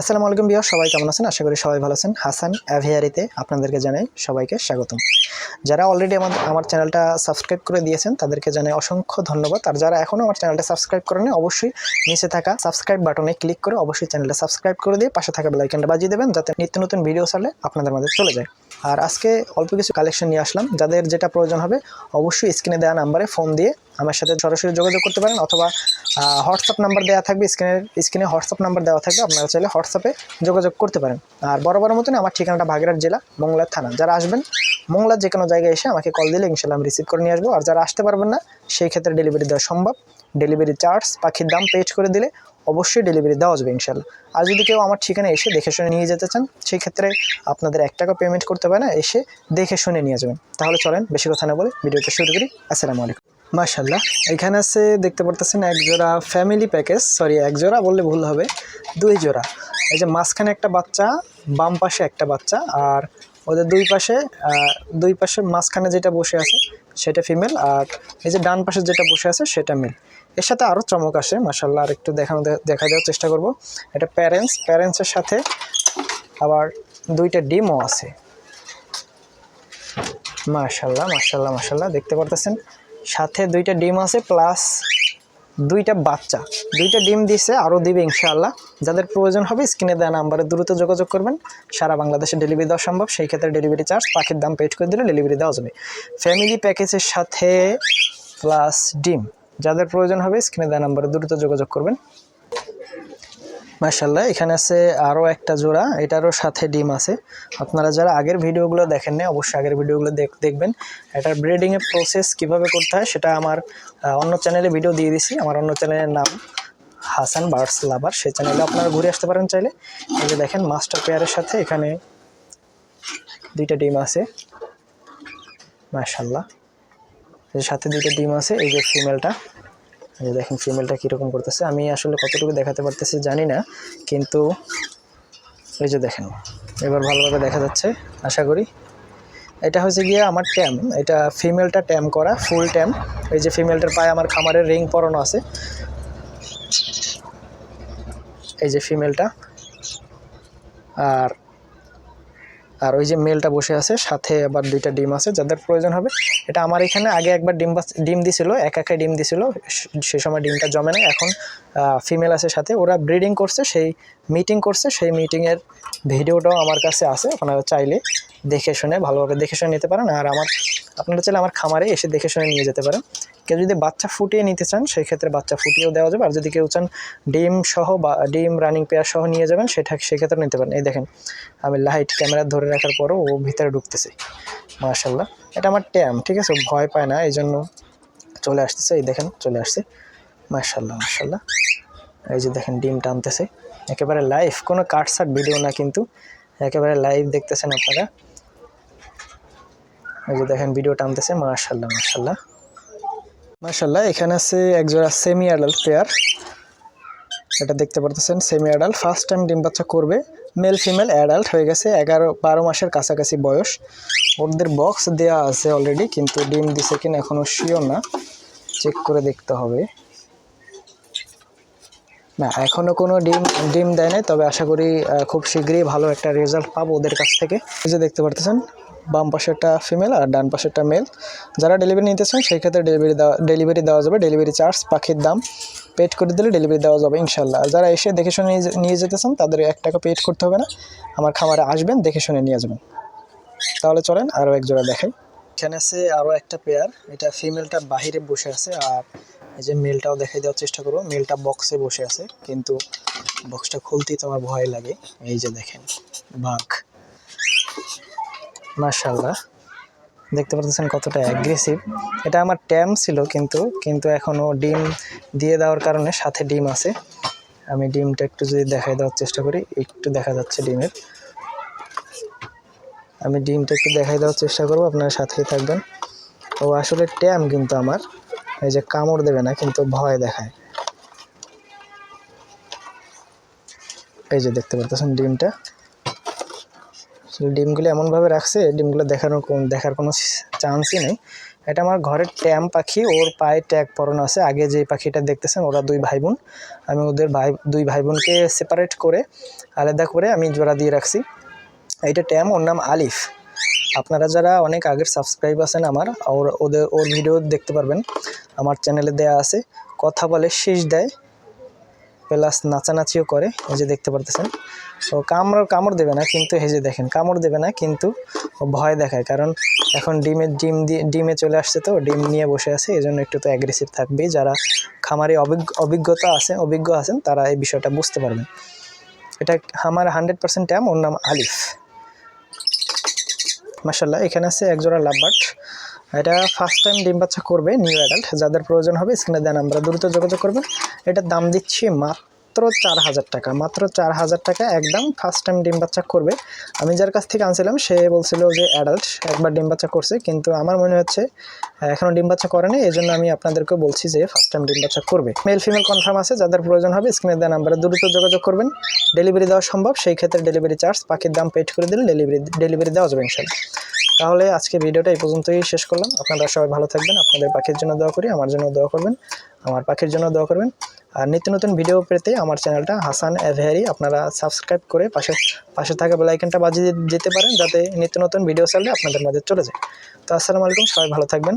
আসসালামু আলাইকুম বিয়া সবাই কেমন আছেন? আশা করি সবাই ভালো আছেন। হাসান অ্যাভিয়ারিতে আপনাদেরকে জানাই সবাইকে স্বাগতম। যারা অলরেডি আমার আমার চ্যানেলটা সাবস্ক্রাইব করে দিয়েছেন, তাদেরকে জানাই অসংখ্য ধন্যবাদ। আর যারা এখনও আমার চ্যানেলটা সাবস্ক্রাইব করেনি অবশ্যই নিচে থাকা সাবস্ক্রাইব বাটনে ক্লিক করে অবশ্যই চ্যানেলটা সাবস্ক্রাইব করে দিয়ে পাশে থাকা বেলাইকনটা বাজিয়ে দেবেন, যাতে নিত্য নতুন ভিডিও ছাড়লে আপনাদের মাঝে চলে যায়। আর আজকে অল্প কিছু কালেকশন নিয়ে আসলাম। যাদের যেটা প্রয়োজন হবে, অবশ্যই স্ক্রিনে দেওয়া নাম্বারে ফোন দিয়ে আমার সাথে সরাসরি যোগাযোগ করতে পারেন অথবা হোয়াটসঅ্যাপ নাম্বার দেওয়া থাকবে স্ক্রিনের স্ক্রিনে হোয়াটসঅ্যাপ নাম্বার দেওয়া থাকবে, আপনারা চাইলে হোয়াটসঅ্যাপে যোগাযোগ করতে পারেন। আর বরাবর মতন আমার ঠিকানাটা বাগেরহাট জেলা মংলার থানা। যারা আসবেন, মংলার যে কোনো জায়গায় এসে আমাকে কল দিলে ইনশাল্লাহ আমি রিসিভ করে নিয়ে আসব। আর যারা আসতে পারবেন না, সেই ক্ষেত্রে ডেলিভারি দেওয়া সম্ভব। ডেলিভারি চার্জ পাখির দাম পেড করে দিলে অবশ্যই ডেলিভারি দেওয়া যাবে ইনশাল্লাহ আর যদি কেউ আমার ঠিকানায় এসে দেখে শুনে নিয়ে যেতে চান সেই ক্ষেত্রে আপনাদের এক টাকা পেমেন্ট করতে পারে না, এসে দেখে শুনে নিয়ে যাবেন। তাহলে চলেন বেশি কথা না বলে ভিডিওটা শুরু করি। আসসালামু আলাইকুম। মাশাল্লাহ এখানে আছে দেখতে পারতেছেন এক জোড়া ফ্যামিলি প্যাকেজ সরি এক জোড়া বললে ভুল হবে, দুই জোড়া। এই যে মাঝখানে একটা বাচ্চা, বাম পাশে একটা বাচ্চা, আর ওদের দুই পাশে দুই পাশে মাঝখানে যেটা বসে আছে সেটা ফিমেল আর এই যে ডান পাশে যেটা বসে আছে সেটা মেল এর সাথে আরও চমক আসে মাসাল্লাহ আর একটু দেখানো দেখা দেওয়ার চেষ্টা করব। এটা প্যারেন্টস প্যারেন্টসের সাথে আবার দুইটা ডিমও আছে। মাশাল্লাহ মাশাল্লাহ মাশাল্লাহ দেখতে পারতেছেন? সাথে দুইটা ডিম আছে প্লাস দুইটা বাচ্চা। দুইটা ডিম দিছে আরও দিবে ইনশাআল্লাহ। যাদের প্রয়োজন হবে, স্ক্রিনে দেওয়া নাম্বারে দ্রুত যোগাযোগ করবেন। সারা বাংলাদেশে ডেলিভারি দেওয়া সম্ভব, সেই ক্ষেত্রে ডেলিভারি চার্জ পাখির দাম পেড করে দিলে ডেলিভারি দেওয়া যাবে। ফ্যামিলি প্যাকেজের সাথে প্লাস ডিম। যাদের প্রয়োজন হবে স্ক্রিনে দেওয়া নাম্বারে দ্রুত যোগাযোগ করবেন। মাশাল্লাহ এখানে আছে আরও একটা জোড়া, এটারও সাথে ডিম আছে। আপনারা যারা আগের ভিডিওগুলো দেখেন না অবশ্যই আগের ভিডিওগুলো দেখ- দেখবেন। এটার ব্রিডিংয়ের প্রসেস কীভাবে করতে হয়, সেটা আমার অন্য চ্যানেলে ভিডিও দিয়ে দিছি। আমার অন্য চ্যানেলের নাম হাসান বার্ডস লাভার। সেই চ্যানেলে আপনারা ঘুরে আসতে পারেন চাইলে। এই যে দেখেন মাস্টার পেয়ারের সাথে এখানে দুইটা ডিম আছে। মাশাল্লাহ এর সাথে দুইটা ডিম আছে, এই যে ফিমেলটা যে দেখেন ফিমেলটা কীরকম করতেছে। আমি আসলে কতটুকু দেখাতে পারতেছি জানি না, কিন্তু এই যে দেখেন, এবার ভালোভাবে দেখা যাচ্ছে, আশা করি। এটা হচ্ছে গিয়ে আমার ট্যাম এটা ফিমেলটা ট্যাম করা ফুল ট্যাম এই যে ফিমেলটার পায়ে আমার খামারের রিং পরানো আছে। এই যে ফিমেলটা আর আর ওই যে মেলটা বসে আছে, সাথে আবার দুইটা ডিম আছে, যাদের প্রয়োজন হবে। এটা আমার এখানে আগে একবার ডিম ডিম দিছিল, এক একা ডিম দিছিল, সে সময় ডিমটা জমে না এখন ফিমেল আছে সাথে, ওরা ব্রিডিং করছে, সেই মিটিং করছে, সেই মিটিংয়ের ভিডিওটাও আমার কাছে আছে, আপনারা চাইলে দেখে শুনে, ভালোভাবে দেখে শুনে নিতে পারেন, আর আমার, আপনারা চাইলে আমার খামারে এসে দেখে শুনে নিয়ে যেতে পারেন। কেউ যদি বাচ্চা ফুটিয়ে নিতে চান সেই ক্ষেত্রে বাচ্চা ফুটিয়েও দেওয়া যাবে। আর যদি কেউ চান ডিম সহ বা ডিম রানিং পেয়ার সহ নিয়ে যাবেন, সেটা সেক্ষেত্রে নিতে পারেন। এই দেখেন, আমি লাইট ক্যামেরা ধরে রাখার পরও ও ভিতরে ঢুকতেছে। মার্শাল্লাহ এটা আমার ট্যাম, ঠিক আছে? ভয় পায় না এই জন্য চলে আসতেছে। এই দেখেন, চলে আসছে। মার্শাল্লাহ মার্শাল্লাহ এই যে দেখেন, ডিম টানতেছে। একেবারে লাইভ, কোনো কাটসাট ভিডিও না কিন্তু। একেবারে লাইভ দেখতেছেন আপনারা। এই যে দেখেন, ভিডিও টানতেছে। মার্শাল্লাহ মার্শাল্লাহ মার্শাল্লাহ এখানে আছে একজোড়া সেমি অ্যাডাল্ট পেয়ার এটা দেখতে পারতেছেন সেমি অ্যাডাল্ট ফার্স্ট টাইম ডিম বাচ্চা করবে। মেল ফিমেল অ্যাডাল্ট হয়ে গেছে, এগারো, বারো মাসের কাছাকাছি বয়স। ওদের বক্স দেয়া আছে অলরেডি কিন্তু ডিম দিছে কিনা এখনও শিওর না। চেক করে দেখতে হবে। না এখনও কোনো ডিম ডিম দেয় নাই, তবে আশা করি খুব শীঘ্রই ভালো একটা রেজাল্ট পাবো ওদের কাছ থেকে। এই যে দেখতে পারতেছেন, বাম পাশেরটা ফিমেল আর ডান পাশেরটা মেল যারা ডেলিভারি নিতে চান, সেই ক্ষেত্রে ডেলিভারি দেওয়া ডেলিভারি দেওয়া যাবে ডেলিভারি চার্জ পাখির দাম। পেড করে দিলে ডেলিভারি দেওয়া যাবে ইনশাল্লাহ যারা এসে দেখে শুনে নিয়ে নিয়ে যেতে চান, তাদের এক টাকা পেড করতে হবে না। আমার খামারে আসবেন, দেখে শুনে নিয়ে যাবেন। তাহলে চলেন, আরও এক জোড়া দেখাই। এখানে আছে আরও একটা পেয়ার এটা ফিমেলটা বাহিরে বসে আছে, আর এই যে মেলটাও দেখাই দেওয়ার চেষ্টা করব। মেলটা বক্সে বসে আছে, কিন্তু বক্সটা খুলতেই তো আমার ভয় লাগে। এই যে দেখেন, বাঘ। মাশাল্লাহ দেখতে পাচ্ছেন কতটা অ্যাগ্রেসিভ এটা আমার ট্যাম ছিল কিন্তু কিন্তু এখনও ডিম দিয়ে দেওয়ার কারণে সাথে ডিম আছে। আমি ডিমটা একটু যদি দেখাই দেওয়ার চেষ্টা করি, একটু দেখা যাচ্ছে ডিমের। আমি ডিমটা একটু দেখাই দেওয়ার চেষ্টা করব, আপনার সাথেই থাকবেন। ও আসলে ট্যাম কিন্তু আমার। এই যে কামড় দেবে না, কিন্তু ভয় দেখায়। এই যে দেখতে পারতেছেন ডিমটা। ডিমগুলো এমনভাবে রাখছে, ডিমগুলো দেখানোর দেখার কোনো চান্সই নেই। এটা আমার ঘরের ট্যাম পাখি, ওর পায়ে ট্যাগ পরানো আছে। আগে যে পাখিটা দেখতেছেন, ওরা দুই ভাই বোন আমি ওদের ভাই, দুই ভাই বোনকে সেপারেট করে, আলাদা করে আমি জোড়া দিয়ে রাখছি। এইটা ট্যাম, ওর নাম আলিফ। আপনারা যারা অনেক আগের সাবস্ক্রাইব আছেন আমার, ওর, ওদের, ওর ভিডিও দেখতে পারবেন। আমার চ্যানেলে দেয়া আছে, কথা বলে শেষ দেয় প্লাস নাচানাচিও করে, এই যে দেখতে পারতেছেন। তো কামড় কামড় দেবে না, কিন্তু যে দেখেন, কামড় দেবে না, কিন্তু ও ভয় দেখায়। কারণ এখন ডিমের ডিম দিয়ে, ডিমে চলে আসছে তো, ডিম নিয়ে বসে আছে এই জন্য একটু তো অ্যাগ্রেসিভ থাকবেই। যারা খামারে অভিজ্ঞ, অভিজ্ঞতা আছে, অভিজ্ঞ আছেন, তারা এই বিষয়টা বুঝতে পারবেন। এটা আমার হান্ড্রেড পার্সেন্ট ট্যাম ওর নাম আলিফ। মাসাল্লাহ এখানে আছে একজোড়া লাভবার্ড এটা ফার্স্ট টাইম ডিম বাচ্চা করবে নিউ অ্যাডাল্ট যাদের প্রয়োজন হবে স্ক্রিনে দেন আমরা দ্রুত যোগাযোগ করবেন। এটার দাম দিচ্ছি মাত্র চার হাজার টাকা, মাত্র চার হাজার টাকা একদম ফার্স্ট টাইম ডিম বাচ্চা করবে। আমি যার কাছ থেকে আনছিলাম, সে বলছিল যে অ্যাডাল্ট একবার ডিম বাচ্চা করছে, কিন্তু আমার মনে হচ্ছে এখনও ডিম বাচ্চা করেনি এই জন্য আমি আপনাদেরকে বলছি যে ফার্স্ট টাইম ডিম বাচ্চা করবে। মেল ফিমেল কনফার্ম আছে, যাদের প্রয়োজন হবে স্ক্রিনে দেন নাম্বারে দ্রুত যোগাযোগ করবেন। ডেলিভারি দেওয়া সম্ভব, সেই ক্ষেত্রে ডেলিভারি চার্জ পাখির দাম পেড করে দিলে ডেলিভারি ডেলিভারি দেওয়া যাবে ইনশাল্লাহ তাহলে আজকে ভিডিওটা এই পর্যন্তই শেষ করলাম। আপনারা সবাই ভালো থাকবেন, আপনাদের পাখির জন্য দোয়া করি, আমার জন্য দোয়া করবেন, আমার পাখির জন্য দোয়া করবেন। আর নিত্য নতুন ভিডিও পেতে আমার চ্যানেলটা হাসান এভেহারি, আপনারা সাবস্ক্রাইব করে পাশে পাশে থাকা বেলাইকনটা বাজিয়ে যেতে পারেন, যাতে নিত্য নতুন ভিডিও চাইলে আপনাদের মাঝে চলে যায়। তো আসসালামু আলাইকুম, সবাই ভালো থাকবেন।